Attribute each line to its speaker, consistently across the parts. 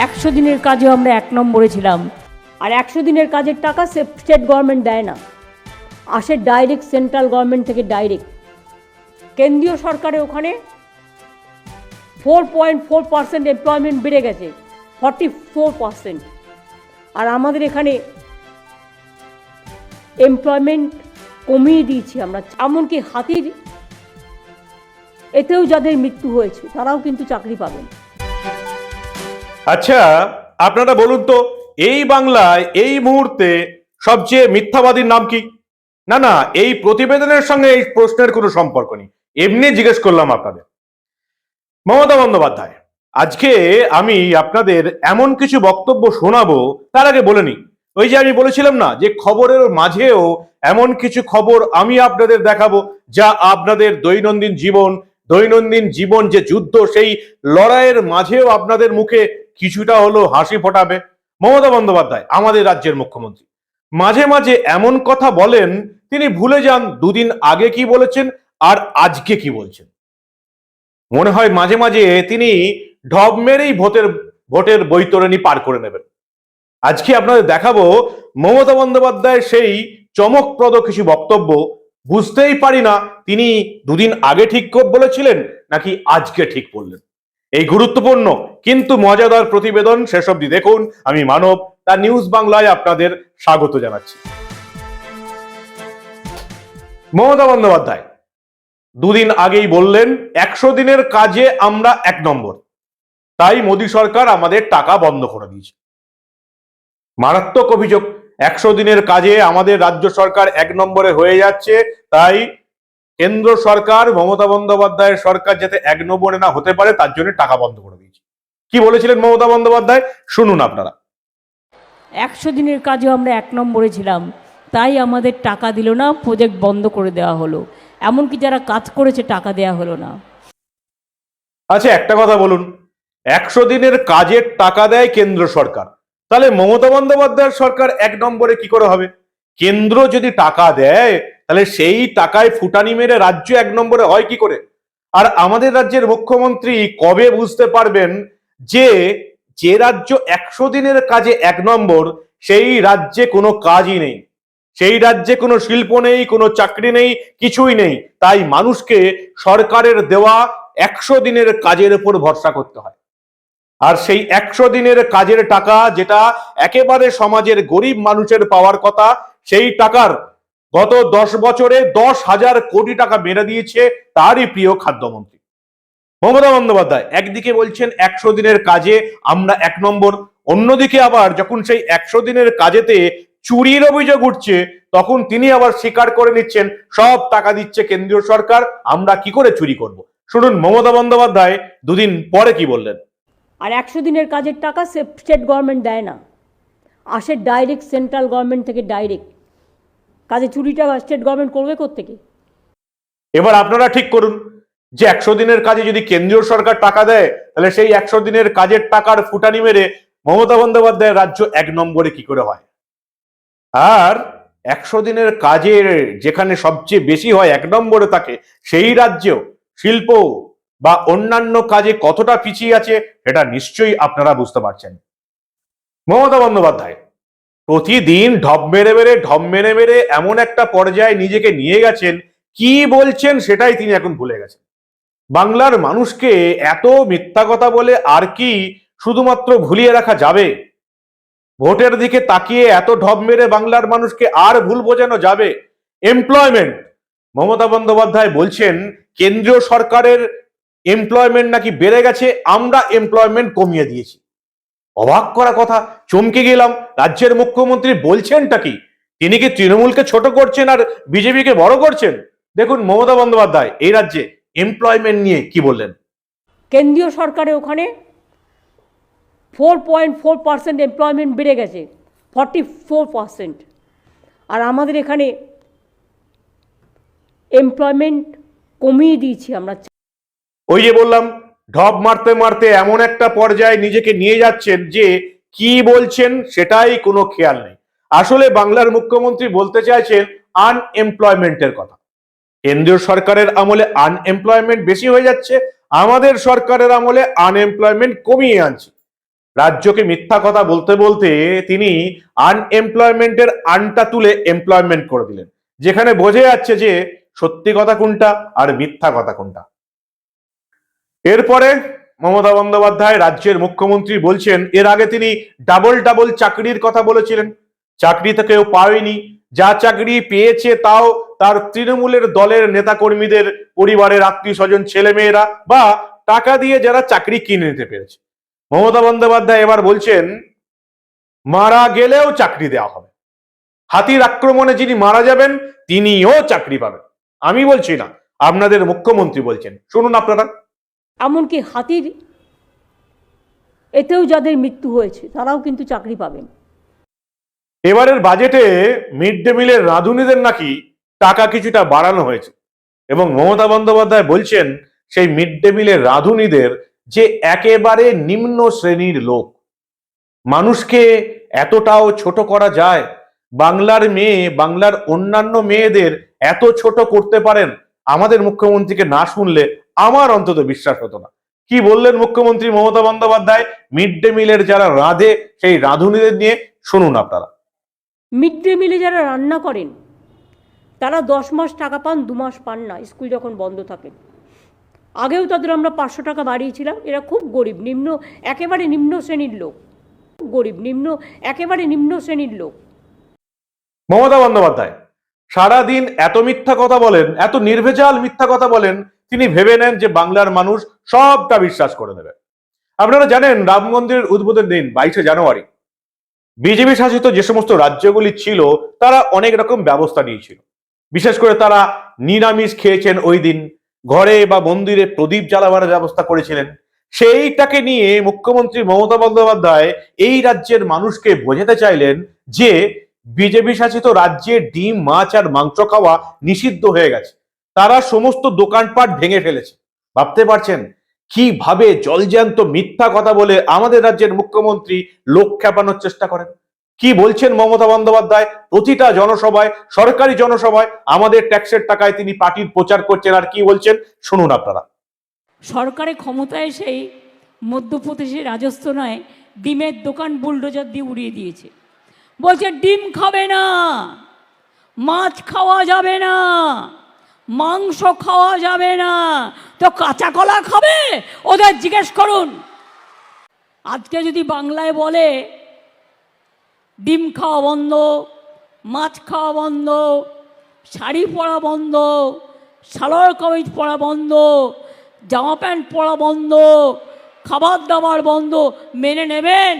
Speaker 1: একশো দিনের কাজেও আমরা এক নম্বরে ছিলাম। আর একশো দিনের কাজের টাকা স্টেট গভর্নমেন্ট দেয় না। আসে ডাইরেক্ট সেন্ট্রাল গভর্নমেন্ট থেকে ডাইরেক্ট কেন্দ্রীয় সরকারে ওখানে four point four percent employment বেড়ে গেছে ফর্টি ফোর পার্সেন্ট আর আমাদের এখানে এমপ্লয়মেন্ট কমিয়ে দিয়েছি আমরা। এমনকি হাতির, এতেও যাদের মৃত্যু হয়েছে, তারাও কিন্তু চাকরি পাবেন।
Speaker 2: আচ্ছা আপনারা বলুন তো, এই বাংলায়, এই মুহূর্তে সবচেয়ে মিথ্যাবাদীর নাম কি? না না, এই প্রতিবেদনের সঙ্গে এই প্রশ্নের কোনো সম্পর্ক নেই। এমনি জিজ্ঞেস করলাম আপনাদের। মমতা বন্দ্যোপাধ্যায়, আজকে আমি আপনাদের এমন কিছু বক্তব্য শোনাবো, তার আগে বলে নিই। ওই যে আমি বলেছিলাম না, যে খবরের মাঝেও এমন কিছু খবর আমি আপনাদের দেখাবো, যা আপনাদের দৈনন্দিন জীবন দৈনন্দিন জীবন যে যুদ্ধ, সেই লড়াইয়ের মাঝেও আপনাদের মুখে কিছুটা হলো হাসি ফোটাবে মমতা বন্দ্যোপাধ্যায়, আমাদের রাজ্যের মুখ্যমন্ত্রী। মাঝে মাঝে এমন কথা বলেন, তিনি ভুলে যান দুদিন আগে কি বলেছেন আর আজকে কি বলছেন। মনে হয় মাঝে মাঝে তিনি ঢব মেরেই ভোটের ভোটের বৈতরণী পার করে নেবেন। আজকে আপনাদের দেখাবো মমতা বন্দ্যোপাধ্যায় সেই চমকপ্রদ কিছু বক্তব্য। বুঝতেই পারি না তিনি দুদিন আগে ঠিক বলেছিলেন নাকি আজকে ঠিক বললেন। এই গুরুত্বপূর্ণ, কিন্তু মজাদার প্রতিবেদন শেষ অবধি দেখুন। আমি মানব তা নিউজ বাংলায় আপনাদের স্বাগত জানাচ্ছি। মমতা বন্দ্যোপাধ্যায়, দুদিন আগেই বললেন, একশো দিনের কাজে আমরা এক নম্বর। তাই মোদী সরকার আমাদের টাকা বন্ধ করে দিয়েছে। মারাত্মক অভিযোগ, একশো দিনের কাজে আমাদের রাজ্য সরকার এক নম্বরে হয়ে যাচ্ছে, তাই কেন্দ্র সরকার মমতা বন্দ্যোপাধ্যায়ের সরকার যাতে এক নম্বরে না হতে পারে তার জন্য টাকা বন্ধ করে দিয়েছে। কি বলেছিলেন মমতা বন্দ্যোপাধ্যায়? শুনুন আপনারা।
Speaker 1: একশো দিনের কাজেও আমরা এক নম্বরে ছিলাম তাই আমাদের টাকা দিল না প্রজেক্ট বন্ধ করে দেওয়া হলো। এমনকি যারা কাজ করেছে টাকা দেওয়া হলো না।
Speaker 2: আচ্ছা একটা কথা বলুন। একশো দিনের কাজের টাকা দেয় কেন্দ্র সরকার। তাহলে মমতা বন্দ্যোপাধ্যায়ের সরকার এক নম্বরে কি করে হবে? কেন্দ্র যদি টাকা দেয় তাহলে সেই টাকায় ফুটানি মেরে রাজ্য এক নম্বরে হয় কি করে? আর আমাদের রাজ্যের মুখ্যমন্ত্রী কবে বুঝতে পারবেন যে যে রাজ্য একশো দিনের কাজে এক নম্বর, সেই রাজ্যে কোনো কাজই নেই। সেই রাজ্যে কোনো শিল্প নেই, কোনো চাকরি নেই, কিছুই নেই। তাই মানুষকে সরকারের দেওয়া একশো দিনের কাজের উপর ভরসা করতে হয়। আর সেই একশো দিনের কাজের টাকা যেটা একেবারে সমাজের গরিব মানুষের পাওয়ার কথা, সেই টাকার গত দশ বছরে দশ হাজার কোটি টাকা মেরে দিয়েছে তারই প্রিয় খাদ্যমন্ত্রী। মমতা বন্দ্যোপাধ্যায় একদিকে বলছেন একশো দিনের কাজে আমরা এক নম্বর, অন্যদিকে আবার যখন সেই একশো দিনের কাজেতে চুরির অভিযোগ উঠছে, তখন তিনি আবার স্বীকার করে নিচ্ছেন, সব টাকা দিচ্ছে কেন্দ্রীয় সরকার, আমরা কি করে চুরি করব? শুনুন মমতা বন্দ্যোপাধ্যায় দুদিন পরে কি বললেন।
Speaker 1: আর একশো দিনের কাজের টাকা স্টেট গভর্নমেন্ট দেয় না। আসে ডাইরেক্ট সেন্ট্রাল গভর্নমেন্ট থেকে ডাইরেক্ট কাজে চুরিটা স্টেট গভর্নমেন্ট করবে কোত্থেকে?
Speaker 2: এবার আপনারা ঠিক করুন যে একশো দিনের কাজে যদি কেন্দ্রীয় সরকার টাকা দেয়, তাহলে সেই একশো দিনের কাজের টাকার ফুটানি মেরে মমতা বন্দ্যোপাধ্যায়ের রাজ্য এক নম্বরে কি করে হয়? আর একশো দিনের কাজের যেখানে সবচেয়ে বেশি হয় এক নম্বরে থাকে সেই রাজ্যেও শিল্প বা অন্যান্য কাজে কতটা পিছিয়ে আছে এটা নিশ্চয়ই আপনারা বুঝতে পারছেন। মমতা বন্দ্যোপাধ্যায় প্রতিদিন ঢপ মেরে মেরে, ঢপ মেরে মেরে এমন একটা পর্যায়ে নিজেকে নিয়ে গেছেন, কি বলছেন সেটাই তিনি এখন ভুলে গেছেন। বাংলার মানুষকে এত মিথ্যা কথা বলে আর কি শুধুমাত্র ভুলিয়ে রাখা যাবে? ভোটের দিকে তাকিয়ে এত ঢপ মেরে বাংলার মানুষকে আর ভুল বোঝানো যাবে? এমপ্লয়মেন্ট, মমতা বন্দ্যোপাধ্যায় বলছেন, কেন্দ্রীয় সরকারের এমপ্লয়মেন্ট নাকি বেড়ে গেছে, আমরা এমপ্লয়মেন্ট কমিয়ে দিয়েছি। অবাক করা কথা চমকে গেলাম। রাজ্যের মুখ্যমন্ত্রী বলছেনটা কি? তিনি কি তৃণমূলকে ছোট করছেন আর বিজেপিকে বড় করছেন? দেখুন মমতা বন্দ্যোপাধ্যায় এই রাজ্যে এমপ্লয়মেন্ট নিয়ে কি বললেন?
Speaker 1: কেন্দ্রীয় সরকারে ওখানে four point four percent employment বেড়ে গেছে ফর্টি ফোর পার্সেন্ট আর আমাদের এখানে এমপ্লয়মেন্ট কমিয়ে দিয়েছি আমরা।
Speaker 2: ওই যে বললাম ঢপ মারতে মারতে এমন একটা পর্যায়ে নিজেকে নিয়ে যাচ্ছেন যে কি বলছেন সেটাই কোনো খেয়াল নেই। আসলে বাংলার মুখ্যমন্ত্রী বলতে চাইছেন আনএমপ্লয়মেন্টের কথা। কেন্দ্রীয় সরকারের আমলে আনএমপ্লয়মেন্ট বেশি হয়ে যাচ্ছে, আমাদের সরকারের আমলে আনএমপ্লয়মেন্ট কমিয়ে আনছে। রাজ্যকে মিথ্যা কথা বলতে বলতে তিনি আনএমপ্লয়মেন্টের আনটা তুলে এমপ্লয়মেন্ট করে দিলেন, যেখানে বোঝা যাচ্ছে যে সত্যি কথা কোনটা আর মিথ্যা কথা কোনটা। এরপরে মমতা বন্দ্যোপাধ্যায় রাজ্যের মুখ্যমন্ত্রী বলছেন, এর আগে তিনি ডাবল ডাবল চাকরির কথা বলেছিলেন। চাকরি তো কেউ পায়নি। যা চাকরি পেয়েছে তাও তার তৃণমূলের দলের নেতাকর্মীদের পরিবারের আত্মীয় স্বজন ছেলেমেয়েরা বা টাকা দিয়ে যারা চাকরি কিনে নিতে পেরেছে। মমতা বন্দ্যোপাধ্যায় এবার বলছেন, মারা গেলেও চাকরি দেওয়া হবে। হাতির আক্রমণে যিনি মারা যাবেন, তিনিও চাকরি পাবেন। আমি বলছি না, আপনাদের মুখ্যমন্ত্রী বলছেন। শুনুন আপনারা।
Speaker 1: এমনকি হাতির, এতেও যাদের মৃত্যু হয়েছে, তারাও কিন্তু চাকরি পাবেন।
Speaker 2: এবারের বাজেটে মিড ডে মিলের রাঁধুনিদের নাকি টাকা কিছুটা বাড়ানো হয়েছে এবং মমতা বন্দ্যোপাধ্যায় বলছেন, সেই মিড ডে মিলের রাঁধুনিদের যে একেবারে নিম্ন শ্রেণির লোক, মানুষকে এতটাও ছোট করা যায়, বাংলার মেয়ে, বাংলার অন্যান্য মেয়েদের এত ছোট করতে পারেন, আমাদের মুখ্যমন্ত্রীকে না শুনলে আমার অন্তত বিশ্বাস হতো না। কি বললেন মুখ্যমন্ত্রী মমতা বন্দ্যোপাধ্যায়? মিড ডে মিলের যারা রাঁধে সেই রাঁধুনিদের নিয়ে শুনুন আপনারা।
Speaker 1: মিড ডে মিলে যারা রান্না করেন তারা দশ মাস টাকা পান দু মাস পান না স্কুল যখন বন্ধ থাকে। আগেও তাদের আমরা পাঁচশো টাকা বাড়িয়েছিলাম এরা খুব গরিব নিম্ন একেবারে নিম্ন শ্রেণির লোক। গরিব নিম্ন একেবারে নিম্ন শ্রেণির লোক।
Speaker 2: মমতা বন্দ্যোপাধ্যায় সারাদিন এত মিথ্যা কথা বলেন, এত নির্ভেজাল মিথ্যা কথা বলেন, তিনি ভেবে নেন যে বাংলার মানুষ সবটা বিশ্বাস করে নেবে। আপনারা জানেন রাম মন্দিরের উদ্বোধন দিন বাইশে জানুয়ারি। বিজেপি শাসিত যে সমস্ত রাজ্যগুলি ছিল, তারা অনেক রকম ব্যবস্থা নিয়েছিল। বিশেষ করে তারা নিরামিষ খেয়েছেন ওই দিন, ঘরে বা মন্দিরে প্রদীপ জ্বালাবার ব্যবস্থা করেছিলেন। সেইটাকে নিয়ে মুখ্যমন্ত্রী মমতা বন্দ্যোপাধ্যায় এই রাজ্যের মানুষকে বোঝাতে চাইলেন যে বিজেপি শাসিত রাজ্যে ডিম, মাছ আর মাংস খাওয়া নিষিদ্ধ হয়ে গেছে। তারা সমস্ত দোকানপাট ভেঙে ফেলেছে। ভাবতে পারছেন কীভাবে জলজ্যান্ত মিথ্যা কথা বলে আমাদের রাজ্যের মুখ্যমন্ত্রী লোক খেপানোর চেষ্টা করেন? কি বলছেন মমতা বন্দ্যোপাধ্যায়? প্রতিটা জনসভায়, সরকারি জনসভায় আমাদের ট্যাক্সের টাকায় তিনি পার্টির প্রচার করছেন আর কি বলছেন, শুনুন আপনারা।
Speaker 3: সরকারে ক্ষমতায় এসেই মধ্যপ্রদেশের রাজস্থানায় ডিমের দোকান বুলডোজার দিয়ে উড়িয়ে দিয়েছে। বলছে, ডিম খাবে না, মাছ খাওয়া যাবে না, মাংস খাওয়া যাবে না। তো কাঁচা কলা খাবে? ওদের জিজ্ঞেস করুন। আজকে যদি বাংলায় বলে, ডিম খাওয়া বন্ধ, মাছ খাওয়া বন্ধ, শাড়ি পরা বন্ধ, সালোয়ার কামিজ পরা বন্ধ, জামা প্যান্ট পরা বন্ধ, খাবার দাবার বন্ধ, মেনে নেবেন?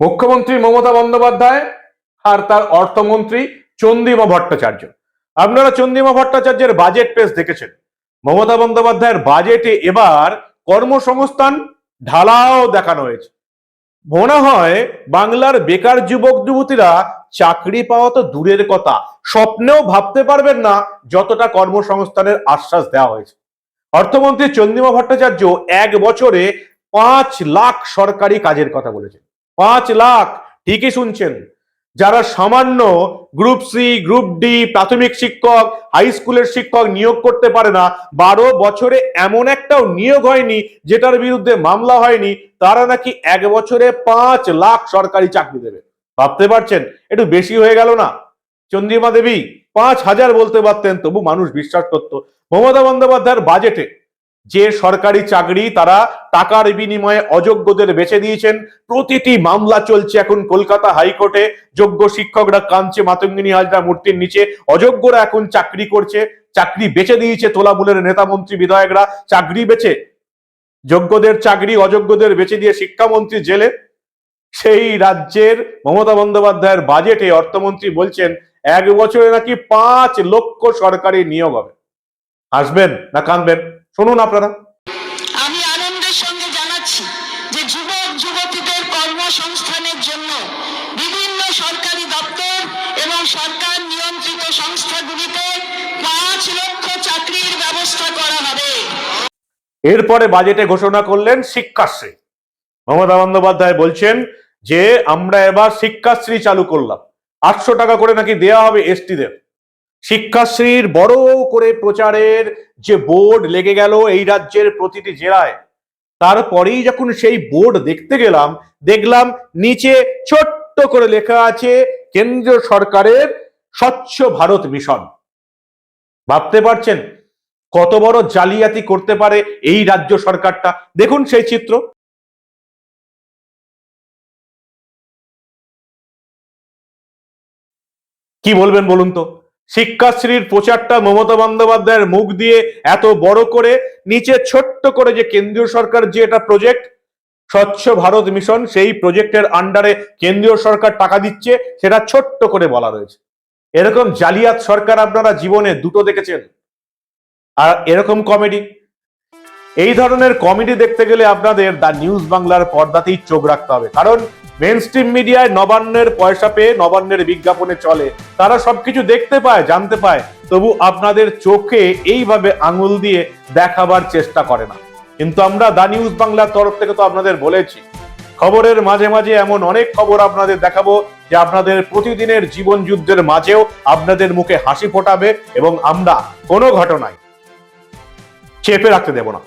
Speaker 2: মুখ্যমন্ত্রী মমতা বন্দ্যোপাধ্যায় আর তার অর্থমন্ত্রী চন্দ্রিমা ভট্টাচার্য। আপনারা চন্দ্রিমা ভট্টাচার্যের বাজেট পেশ দেখেছেন। মমতা বন্দ্যোপাধ্যায়ের বাজেটে এবার কর্মসংস্থান ঢালাও দেখানো হয়েছে। মনে হয় বাংলার বেকার যুবক যুবতীরা চাকরি পাওয়া তো দূরের কথা। স্বপ্নেও ভাবতে পারবেন না যতটা কর্মসংস্থানের আশ্বাস দেওয়া হয়েছে। অর্থমন্ত্রী চন্দ্রিমা ভট্টাচার্য এক বছরে পাঁচ লাখ সরকারি কাজের কথা বলেছেন। পাঁচ লাখ, ঠিকই শুনছেন। যারা সামান্য গ্রুপ সি গ্রুপ ডি প্রাথমিক শিক্ষক হাই স্কুলের শিক্ষক নিয়োগ করতে পারে না, বারো বছরে এমন একটাও নিয়োগ হয়নি, যেটার বিরুদ্ধে মামলা হয়নি, তারা নাকি এক বছরে পাঁচ লাখ সরকারি চাকরি দেবে। ভাবতে পারছেন? একটু বেশি হয়ে গেল না? চন্দ্রিমা দেবী, পাঁচ হাজার বলতে পারতেন, তবু মানুষ বিশ্বাস করত। মমতা বন্দ্যোপাধ্যায়ের বাজেটে যে সরকারি চাকরি তারা টাকার বিনিময়ে অযোগ্যদের বেছে দিয়েছেন, প্রতিটি মামলা চলছে এখন কলকাতা হাইকোর্টে। যোগ্য শিক্ষকরা কাঁদছে, মাতঙ্গিনী হাজরা মূর্তির নিচে। অযোগ্যরা এখন চাকরি করছে, চাকরি বেছে দিয়েছে তোলামূলের নেতা মন্ত্রী বিধায়করা। চাকরি বেছে যোগ্যদের চাকরি অযোগ্যদের বেছে দিয়ে শিক্ষামন্ত্রী জেলে। সেই রাজ্যের মমতা বন্দ্যোপাধ্যায়ের বাজেটে অর্থমন্ত্রী বলছেন, এক বছরে নাকি পাঁচ লক্ষ সরকারি নিয়োগ হবে। হাসবেন না কাঁদবেন? শুনুন আপনারা।
Speaker 4: আমি আনন্দের সঙ্গে জানাচ্ছি যে যুবক যুবতীদের কর্মসংস্থানের জন্য বিভিন্ন সরকারি দপ্তর এবং সরকার নিয়ন্ত্রিত সংস্থাগুলিতে পাঁচ লক্ষ চাকরির ব্যবস্থা করা হবে।
Speaker 2: এরপরে বাজেটে ঘোষণা করলেন শিক্ষাশ্রী। মমতা বন্দ্যোপাধ্যায় বলছেন যে আমরা এবার শিক্ষাশ্রী চালু করলাম। আটশো টাকা করে নাকি দেয়া হবে এসটিদের। শিক্ষাশ্রীর বড় করে প্রচারের যে বোর্ড লেগে গেল এই রাজ্যের প্রতিটি জেলায়, তারপরেই যখন সেই বোর্ড দেখতে গেলাম, দেখলাম নিচে ছোট্ট করে লেখা আছে কেন্দ্রীয় সরকারের স্বচ্ছ ভারত মিশন। ভাবতে পারছেন কত বড় জালিয়াতি করতে পারে এই রাজ্য সরকারটা? দেখুন সেই চিত্র। কি বলবেন বলুন তো? শিক্ষাশ্রীর প্রচারটা মমতা বন্দ্যোপাধ্যায়ের মুখ দিয়ে এত বড় করে, নিচে ছোট্ট করে যে কেন্দ্রীয় সরকার যে এটা প্রজেক্ট স্বচ্ছ ভারত মিশন সেই প্রজেক্টের আন্ডারে কেন্দ্রীয় সরকার টাকা দিচ্ছে, সেটা ছোট্ট করে বলা রয়েছে। এরকম জালিয়াত সরকার আপনারা জীবনে দুটো দেখেছেন। আর এরকম কমেডি এই ধরনের কমেডি দেখতে গেলে আপনাদের দ্য নিউজ বাংলার পর্দাতেই চোখ রাখতে হবে। কারণ মেন স্ট্রিম মিডিয়ায় নবান্নের পয়সা পেয়ে নবান্নের বিজ্ঞাপনে চলে। তারা সবকিছু দেখতে পায়, জানতে পায়। তবু আপনাদের চোখে এইভাবে আঙুল দিয়ে দেখাবার চেষ্টা করে না। কিন্তু আমরা দা নিউজ বাংলার তরফ থেকে তো আপনাদের বলেছি। খবরের মাঝে মাঝে এমন অনেক খবর আপনাদের দেখাবো যে আপনাদের প্রতিদিনের জীবন যুদ্ধের মাঝেও আপনাদের মুখে হাসি ফোটাবে এবং আমরা কোনো ঘটনায় চেপে রাখতে দেব না।